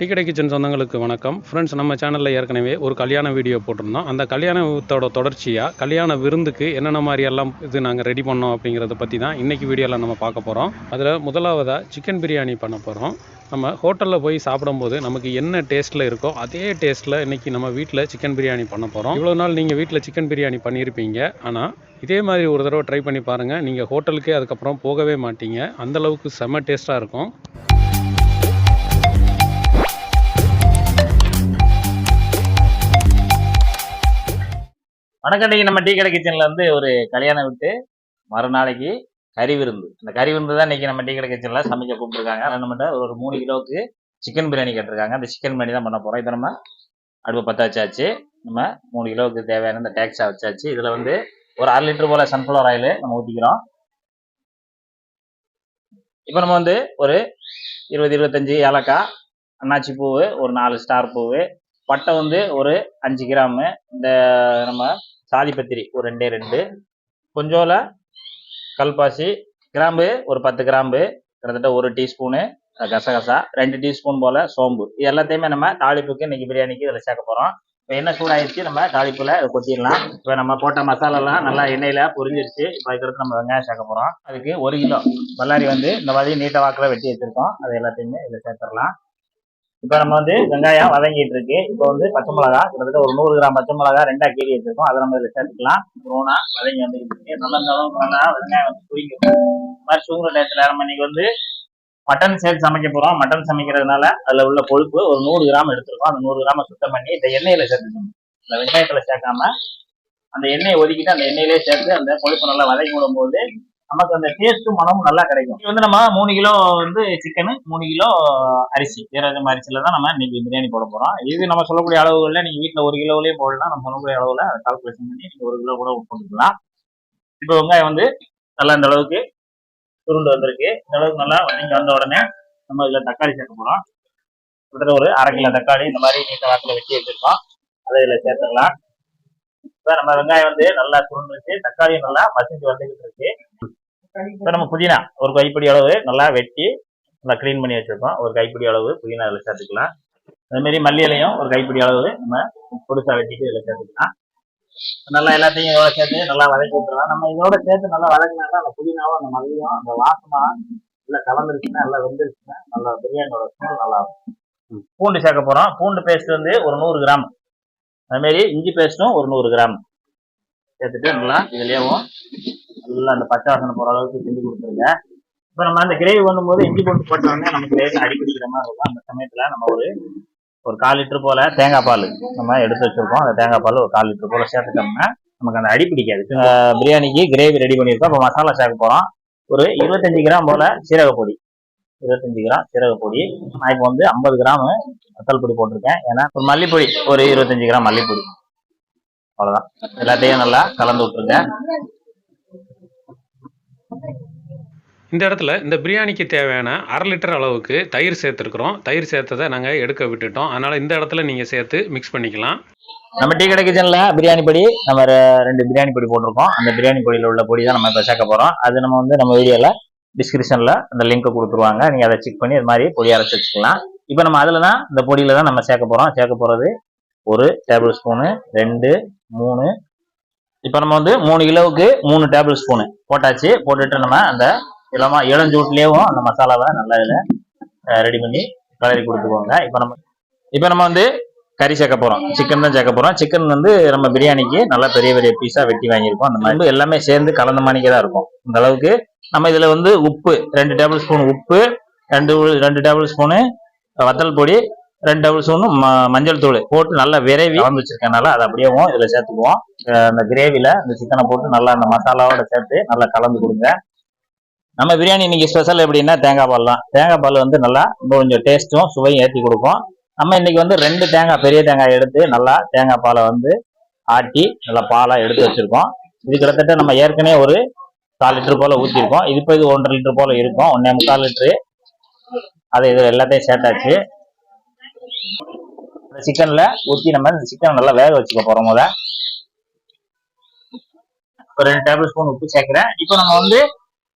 Ticket kitchen சொந்தங்களுக்கு வணக்கம். Friends நம்ம சேனலில் ஏற்கனவே ஒரு கல்யாண வீடியோ போட்டிருந்தோம். அந்த கல்யாணத்தோட தொடர்ச்சியாக கல்யாண விருந்துக்கு என்னென்ன மாதிரியெல்லாம் இது நாங்கள் ரெடி பண்ணோம் அப்படிங்கிறத பற்றி தான் இன்றைக்கி வீடியோவில் நம்ம பார்க்க போகிறோம் அதில் முதலாவதாக சிக்கன் பிரியாணி பண்ண போகிறோம் நம்ம ஹோட்டலில் போய் சாப்பிடும்போது நமக்கு என்ன டேஸ்ட்டில் இருக்கோ அதே டேஸ்ட்டில் இன்றைக்கி நம்ம வீட்டில் சிக்கன் பிரியாணி பண்ண போகிறோம் இவ்வளோ நாள் நீங்கள் வீட்டில் சிக்கன் பிரியாணி பண்ணியிருப்பீங்க ஆனால் இதே மாதிரி ஒரு தடவை ட்ரை பண்ணி பாருங்கள் நீங்கள் ஹோட்டலுக்கே அதுக்கப்புறம் போகவே மாட்டீங்க. அந்தளவுக்கு செம்ம டேஸ்ட்டாக இருக்கும். வணக்கம் நம்ம டீ கடை கிச்சன்ல இருந்து ஒரு கல்யாணம் விட்டு மறுநாளைக்கு கறி விருந்து. அந்த கறி விருந்து தான் இன்னைக்கு நம்ம டீ கடை கிச்சன்ல சமைக்க கூப்பிட்டுருக்காங்க. நம்மகிட்ட ஒரு மூணு கிலோவுக்கு சிக்கன் பிரியாணி கேட்டிருக்காங்க. அந்த சிக்கன் பிரியாணி தான் பண்ண போறோம். இப்போ நம்ம அடுப்பு பற்ற வச்சாச்சு. நம்ம மூணு கிலோவுக்கு தேவையான இந்த டேக்ஸா வச்சாச்சு. இதுல வந்து ஒரு அரை லிட்டர் போல சன்ஃப்ளவர் ஆயில் நம்ம ஊற்றிக்கிறோம் இப்போ நம்ம வந்து ஒரு இருபது இருபத்தஞ்சு ஏலக்காய் அன்னாச்சி பூவு ஒரு நாலு ஸ்டார் பூவு பட்டை வந்து ஒரு அஞ்சு கிராமு இந்த நம்ம சாதிப்பத்திரி ஒரு ரெண்டே ரெண்டு. கொஞ்சோல கல்பாசி கிராம்பு ஒரு பத்து கிராம்பு கிட்டத்தட்ட ஒரு டீஸ்பூனு கசகசா ரெண்டு டீஸ்பூன் போல சோம்பு. இது எல்லாத்தையுமே நம்ம தாளிப்புக்கு இன்னைக்கு பிரியாணிக்கு இதில் சேர்க்க போகிறோம் இப்போ என்ன சூடாயிருச்சு நம்ம தாளிப்பில் இதை கொட்டிடலாம். இப்போ நம்ம போட்ட மசாலாலாம் நல்லா எண்ணெயில் பொரிஞ்சிருச்சு. இப்போ அதுக்கடுத்து நம்ம வெங்காயம் சேர்க்க போகிறோம் அதுக்கு ஒரு கிலோ. பல்லாரி வந்து இந்த மாதிரி நீட்ட வாக்கில் வெட்டி வச்சிருக்கோம். அது எல்லாத்தையுமே இதில் சேர்த்துடலாம். இப்போ நம்ம வந்து வெங்காயம் வதங்கிட்டு இருக்கு. இப்போ வந்து பச்சை மிளகா கிட்டத்தட்ட ஒரு நூறு கிராம் பச்சை மிளகா ரெண்டா கீறி வச்சிருக்கோம். அதை நம்ம இதில் சேர்த்துக்கலாம். ப்ரோனா வதங்கி வந்து இருக்கு. நல்லா இருந்தாலும் வெங்காயம் வந்து குடிங்க மாதிரி சுருங்குற டயத்தில் நம்ம இன்னைக்கு வந்து மட்டன் சேர்த்து சமைக்க போறோம். மட்டன் சமைக்கிறதுனால அதுல உள்ள கொழுப்பு ஒரு நூறு கிராம் எடுத்திருக்கோம். அந்த நூறு கிராம சுத்தம் பண்ணி இந்த எண்ணெயில சேர்த்துக்கணும். இந்த வெங்காயத்துல சேர்க்காம அந்த எண்ணெயை ஒதுக்கிட்டு அந்த எண்ணெயிலே சேர்த்து அந்த கொழுப்பு நல்லா வதக்கி விடும்போது நமக்கு அந்த டேஸ்ட்டும் மனமும் நல்லா கிடைக்கும். இது வந்து நம்ம மூணு கிலோ வந்து சிக்கனு மூணு கிலோ அரிசி. வீரகம் அரிசியில தான் நம்ம இன்னைக்கு பிரியாணி போட போறோம். இது நம்ம சொல்லக்கூடிய அளவுகளில் நீங்கள் வீட்டில் ஒரு கிலோவிலேயே போடலாம். நம்ம சொல்லக்கூடிய அளவில் கால்குலேஷன் பண்ணி நீங்கள் ஒரு கிலோ கூட போட்டுக்கலாம். இப்போ வெங்காயம் வந்து நல்லா இந்த அளவுக்கு சுருண்டு வந்திருக்கு. இந்த அளவுக்கு நல்லா வதங்கி வந்த உடனே நம்ம இதில் தக்காளி சேர்க்க போகிறோம் கிட்டத்தட்ட ஒரு அரை கிலோ தக்காளி இந்த மாதிரி நீட்ட வாக்கில் வெட்டி வச்சுருக்கோம். அதை இதில் சேர்த்துக்கலாம் இப்போ நம்ம வெங்காயம் வந்து நல்லா சுருண்டுச்சு தக்காளியும் நல்லா மசிஞ்சு வந்துக்கிட்டு இருக்கு. இப்போ நம்ம புதினா ஒரு கைப்பிடி அளவு நல்லா வெட்டி நல்லா க்ளீன் பண்ணி வச்சிருக்கோம். ஒரு கைப்பிடி அளவு புதினா இதில் சேர்த்துக்கலாம். அதே மாதிரி மல்லி இலையும் ஒரு கைப்பிடி அளவு நம்ம பொடுசா வெட்டிட்டு இதில் சேர்த்துக்கலாம். நல்லா எல்லாத்தையும் இதோட சேர்த்து நல்லா வதக்கி விட்டுறலாம். நம்ம இதோட சேர்த்து நல்லா வதக்கினா அந்த புதினாவும் அந்த மல்லியும் அந்த வாசமா நல்லா கலந்துருச்சுன்னா நல்லா வெந்துருச்சுன்னா நல்லா பிரியாணியோட ஸ்மெல் நல்லா இருக்கும். பூண்டு சேர்க்க போறோம். பூண்டு பேஸ்ட் வந்து ஒரு நூறு கிராம். அதே மாதிரி இஞ்சி பேஸ்ட்டும் ஒரு நூறு கிராம். சேர்த்துட்டு நல்லா இதுலயும் நல்லா அந்த பச்சை வாசனை போற அளவுக்கு செஞ்சு கொடுத்துருங்க. இப்போ நம்ம அந்த கிரேவி பண்ணும்போது இஞ்சி போட்டு போட்டோம்னா உடனே நமக்கு லேசாக அடிப்பிடிக்கிற மாதிரி இருக்கும். அந்த சமயத்துல நம்ம ஒரு ஒரு கால் லிட்டர் போல தேங்காய் பால் நம்ம எடுத்து வச்சிருக்கோம். அந்த தேங்காய் பால் ஒரு கால் லிட்டர் போல சேர்த்துட்டோம்னா நமக்கு அந்த அடி பிடிக்காது. பிரியாணிக்கு கிரேவி ரெடி பண்ணியிருக்கோம். இப்போ மசாலா சேர்க்க போகிறோம் ஒரு இருபத்தஞ்சு கிராம் போல சீரக பொடி. இருபத்தஞ்சு கிராம் சீரக பொடி. நான் இப்போ வந்து ஐம்பது கிராம் வத்தல் பொடி போட்டிருக்கேன். ஏன்னா ஒரு மல்லிப்பொடி ஒரு இருபத்தஞ்சு கிராம் மல்லிப்பொடி. அவ்வளோதான் எல்லாத்தையும் நல்லா கலந்து விட்டுருங்க. இந்த இடத்துல இந்த பிரியாணிக்கு தேவையான அரை லிட்டர் அளவுக்கு தயிர் சேர்த்துருக்குறோம். தயிர் சேர்த்ததை நாங்கள் எடுக்க விட்டுட்டோம். அதனால் இந்த இடத்துல நீங்கள் சேர்த்து மிக்ஸ் பண்ணிக்கலாம். நம்ம டீ கடை கிச்சனில் பிரியாணி பொடி நம்ம ரெண்டு பிரியாணி பொடி போட்டிருக்கோம். அந்த பிரியாணி பொடியில் உள்ள பொடி தான் நம்ம இப்போ சேர்க்க போகிறோம் அது நம்ம வந்து நம்ம வீடியோவில் டிஸ்கிரிப்ஷனில் அந்த லிங்க்கை கொடுத்துருவாங்க. நீங்கள் அதை செக் பண்ணி இது மாதிரி பொடி அரைச்சி வச்சுக்கலாம். இப்போ நம்ம அதில் தான் இந்த பொடியில் தான் நம்ம சேர்க்க போகிறோம் சேர்க்க போகிறது ஒரு டேபிள் ஸ்பூனு ரெண்டு மூணு இப்போ நம்ம வந்து மூணு கிலோவுக்கு மூணு டேபிள் ஸ்பூனு போட்டாச்சு. போட்டுட்டு நம்ம அந்த இளமா இளஞ்சூட்லேயும் அந்த மசாலாவை நல்லா இதில் ரெடி பண்ணி கலரி கொடுத்துக்கோங்க. இப்போ நம்ம இப்போ நம்ம வந்து கறி சேர்க்க போகிறோம் சிக்கன் தான் சேர்க்க போகிறோம் சிக்கன் வந்து நம்ம பிரியாணிக்கு நல்லா பெரிய பெரிய பீஸாக வெட்டி வாங்கியிருக்கோம். அந்த மாதிரி எல்லாமே சேர்ந்து கலந்த மாணிக்க தான் இருக்கும். இந்த அளவுக்கு நம்ம இதில் வந்து உப்பு ரெண்டு டேபிள் ஸ்பூன் உப்பு ரெண்டு ரெண்டு டேபிள் ஸ்பூனு வத்தல் பொடி ரெண்டு டபுள் ஸ்பூனும் மஞ்சள் தூள் போட்டு நல்லா விரைவி கலந்து வச்சிருக்கனால அதை அப்படியேவும் இதில் சேர்த்துக்குவோம். அந்த கிரேவியில் இந்த சிக்கனை போட்டு நல்லா அந்த மசாலாவோட சேர்த்து நல்லா கலந்து கொடுங்க. நம்ம பிரியாணி இன்னைக்கு ஸ்பெஷல் எப்படின்னா தேங்காய் பால் தான். தேங்காய் பால் வந்து நல்லா கொஞ்சம் டேஸ்ட்டும் சுவையும் ஏற்றி கொடுக்கும். நம்ம இன்னைக்கு வந்து ரெண்டு தேங்காய் பெரிய தேங்காய் எடுத்து நல்லா தேங்காய் பாலை வந்து ஆட்டி நல்லா பாலாக எடுத்து வச்சிருக்கோம். இது கிட்டத்தட்ட நம்ம ஏற்கனவே ஒரு கால் லிட்டர் போல் ஊற்றிருக்கோம் இது இப்போ இது ஒன்றரை லிட்டர் போல் இருக்கும். ஒன்றே முக்கால் லிட்டரு. அதை இது எல்லாத்தையும் சேர்த்தாச்சு. இந்த சிக்கன்ல ஊற்றி நம்ம இந்த சிக்கன் நல்லா வேக வச்சுக்க போறோம் முத ஒரு ரெண்டு டேபிள் ஸ்பூன் உப்பு சேர்க்கிறேன். இப்போ நம்ம வந்து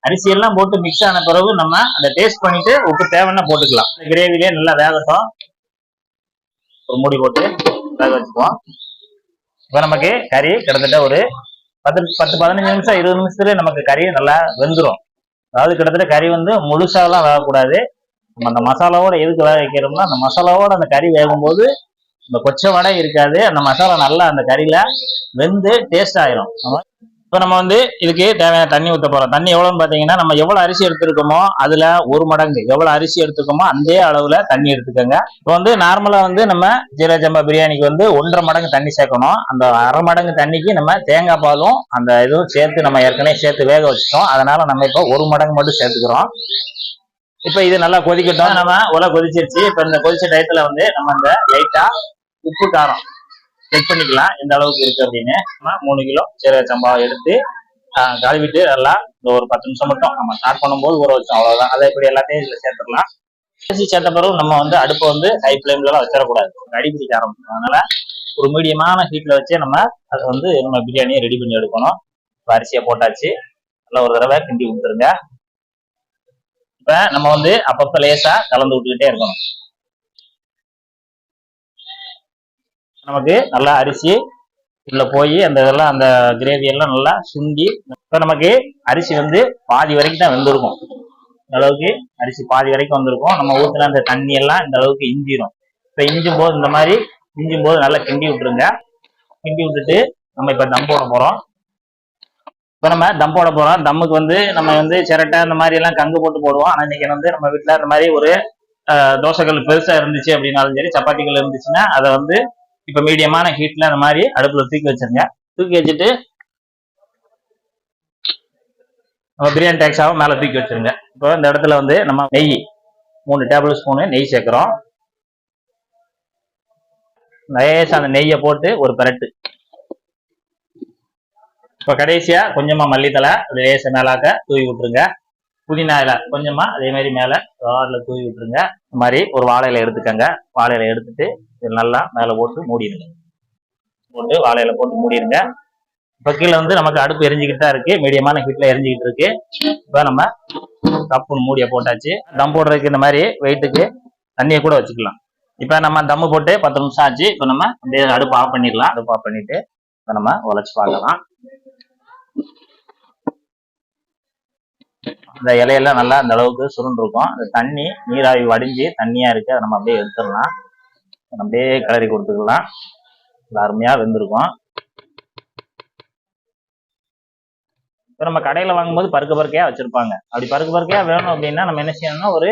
அரிசி எல்லாம் போட்டு மிக்ஸ் ஆன பிறகு நம்ம அந்த டேஸ்ட் பண்ணிட்டு உப்பு தேவைன்னா போட்டுக்கலாம். கிரேவிலே நல்லா வேகட்டும். ஒரு மூடி போட்டு வேக வச்சுக்குவோம். இப்போ நமக்கு கறி கிட்டத்தட்ட ஒரு பத்து பத்து பதினஞ்சு நிமிஷம் இருபது நிமிஷத்துல நமக்கு கறி நல்லா வெந்துடும் அதாவது கிட்டத்தட்ட கறி வந்து முழுசாலாம் வேகக்கூடாது. நம்ம அந்த மசாலாவோட எதுக்கு வேக வைக்கிறோம்னா அந்த மசாலாவோட அந்த கறி வேகும்போது இந்த கொச்சை வடை இருக்காது. அந்த மசாலா நல்லா அந்த கறியில வெந்து டேஸ்ட் ஆயிரும். இப்போ நம்ம வந்து இதுக்கு தேவையான தண்ணி ஊற்ற போறோம். தண்ணி எவ்வளோன்னு பார்த்தீங்கன்னா நம்ம எவ்வளோ அரிசி எடுத்திருக்கோமோ அதுல ஒரு மடங்கு எவ்வளோ அரிசி எடுத்துக்கோமோ அதே அளவுல தண்ணி எடுத்துக்கோங்க. இப்போ வந்து நார்மலா வந்து நம்ம ஜீரக பிரியாணிக்கு வந்து ஒன்றரை மடங்கு தண்ணி சேர்க்கணும். அந்த அரை மடங்கு தண்ணிக்கு நம்ம தேங்காய் பாலும் அந்த இதுவும் சேர்த்து நம்ம ஏற்கனவே சேர்த்து வேக வச்சிட்டோம். அதனால நம்ம இப்போ ஒரு மடங்கு மட்டும் சேர்த்துக்கிறோம். இப்போ இது நல்லா கொதிக்கட்டும். நம்ம உலை கொதிச்சிருச்சு. இப்போ இந்த கொதிச்ச டயத்துல வந்து நம்ம இந்த லைட்டா உப்பு காரம் செக் பண்ணிக்கலாம். எந்த அளவுக்கு இருக்கு அப்படின்னு. நம்ம மூணு கிலோ சீரக சம்பா எடுத்து கழுவிட்டு நல்லா இந்த ஒரு பத்து நிமிஷம் மட்டும் நம்ம ஸ்டார்ட் பண்ணும்போது ஊற வச்சோம். அவ்வளவுதான். அதை இப்படி எல்லாத்தையும் இதுல சேர்த்துக்கலாம் அரிசி சேர்த்த பிறகு நம்ம வந்து அடுப்பை வந்து ஹை ஃப்ளேம்ல எல்லாம் வச்சிடக்கூடாது. அடி பிடிக்க ஆரம்பிக்கும் அதனால ஒரு மீடியமான ஹீட்ல வச்சு நம்ம அதை வந்து நம்ம பிரியாணியை ரெடி பண்ணி எடுக்கணும். அரிசியை போட்டாச்சு. நல்லா ஒரு தடவை கிண்டி கொடுத்துருங்க. இப்ப நம்ம வந்து அப்பப்ப லேசா கலந்து விட்டுக்கிட்டே இருக்கணும். நமக்கு நல்லா அரிசி உள்ள போய் அந்த இதெல்லாம் அந்த கிரேவி எல்லாம் நல்லா சுண்டி இப்ப நமக்கு அரிசி வந்து பாதி வரைக்கும் தான் வெந்திருக்கும். இந்த அளவுக்கு அரிசி பாதி வரைக்கும் வந்திருக்கும். நம்ம ஊத்துல அந்த தண்ணி எல்லாம் இந்த அளவுக்கு இஞ்சிரும். இப்ப இஞ்சும் போது இந்த மாதிரி இஞ்சும் போது நல்லா கிண்டி விட்டுருங்க. கிண்டி விட்டுட்டு நம்ம இப்ப தம் போட போறோம். இப்போ நம்ம தம் போட போகிறோம் தம்முக்கு வந்து நம்ம வந்து சிரட்டை இந்த மாதிரி எல்லாம் கங்கு போட்டு போடுவோம். ஆனால் இன்னைக்கு வந்து நம்ம வீட்டில் இந்த மாதிரி ஒரு தோசைகள் பெருசாக இருந்துச்சு அப்படின்னாலும் சரி சப்பாத்திகள் இருந்துச்சுன்னா அதை வந்து இப்போ மீடியமான ஹீட்டில் அந்த மாதிரி அடுப்பில் தூக்கி வச்சிருங்க. தூக்கி வச்சுட்டு நம்ம பிரியாணி டேக்ஸாவும் மேலே தூக்கி வச்சிருங்க. இப்போ இந்த இடத்துல வந்து நம்ம நெய் மூணு டேபிள் ஸ்பூனு நெய் சேர்க்குறோம். லேசா அந்த நெய்யை போட்டு ஒரு பெரட்டு. இப்போ கடைசியாக கொஞ்சமாக மல்லித்தலை அப்படி லேசா மேலாக்க தூவி விட்டுருங்க. புதினா இலை கொஞ்சமாக அதே மாதிரி மேலே ராட்ல தூவி விட்டுருங்க. இந்த மாதிரி ஒரு வாழை எடுத்துக்கங்க. வாழை எடுத்துட்டு இது நல்லா மேலே போட்டு மூடிடுங்க. போட்டு வாழை போட்டு மூடிடுங்க. இப்போ கீழே வந்து நமக்கு அடுப்பு எரிஞ்சுக்கிட்டு தான் இருக்கு. மீடியமான ஹீட்டில் எரிஞ்சிக்கிட்டு இருக்கு. இப்போ நம்ம கப்புன்னு மூடியை போட்டாச்சு. தம் போடுறதுக்கு இந்த மாதிரி வெயிட்டுக்கு தண்ணியை கூட வச்சுக்கலாம். இப்போ நம்ம தம்மு போட்டு பத்து நிமிஷம் ஆச்சு. இப்போ நம்ம அப்படியே அடுப்பு ஆஃப் பண்ணிடலாம். அடுப்பு ஆஃப் பண்ணிட்டு இப்போ நம்ம உழைச்சி பார்க்கலாம். இந்த இலையெல்லாம் நல்லா அந்த அளவுக்கு சுருண்டிருக்கும். அந்த தண்ணி நீராவி வடிஞ்சு தண்ணியா இருக்கு. அதை நம்ம அப்படியே எடுத்துடலாம். அப்படியே கிளறி கொடுத்துக்கலாம். அருமையா வெந்திருக்கும். இப்போ நம்ம கடையில வாங்கும்போது பருக்க பருக்கையா வச்சிருப்பாங்க. அப்படி பருக்க பருக்கையா வேணும் அப்படின்னா நம்ம என்ன செய்யணும்னா ஒரு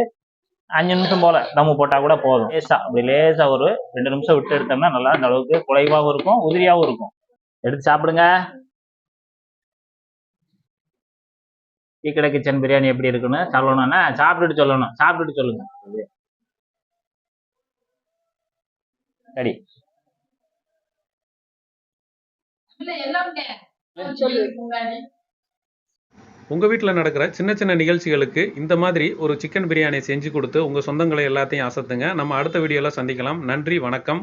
அஞ்சு நிமிஷம் போல தம்மு போட்டா கூட போதும். லேசா அப்படி லேசா ஒரு ரெண்டு நிமிஷம் விட்டு எடுத்தோம்னா நல்லா அந்த அளவுக்கு குலைவாகவும் இருக்கும் உதிரியாகவும் இருக்கும். எடுத்து சாப்பிடுங்க. டீ கடை கிச்சன் பிரியாணி எப்படி இருக்குன்னு சொல்லணும்னா சாப்பிட்டுட்டு சொல்லணும். சாப்பிட்டுட்டு சொல்லுங்க. சரி உங்கள் வீட்டில் நடக்கிற சின்ன சின்ன நிகழ்ச்சிகளுக்கு இந்த மாதிரி ஒரு சிக்கன் பிரியாணி செஞ்சு கொடுத்து உங்கள் சொந்தங்களை எல்லாத்தையும் அசத்துங்க. நம்ம அடுத்த வீடியோவில் சந்திக்கலாம். நன்றி வணக்கம்.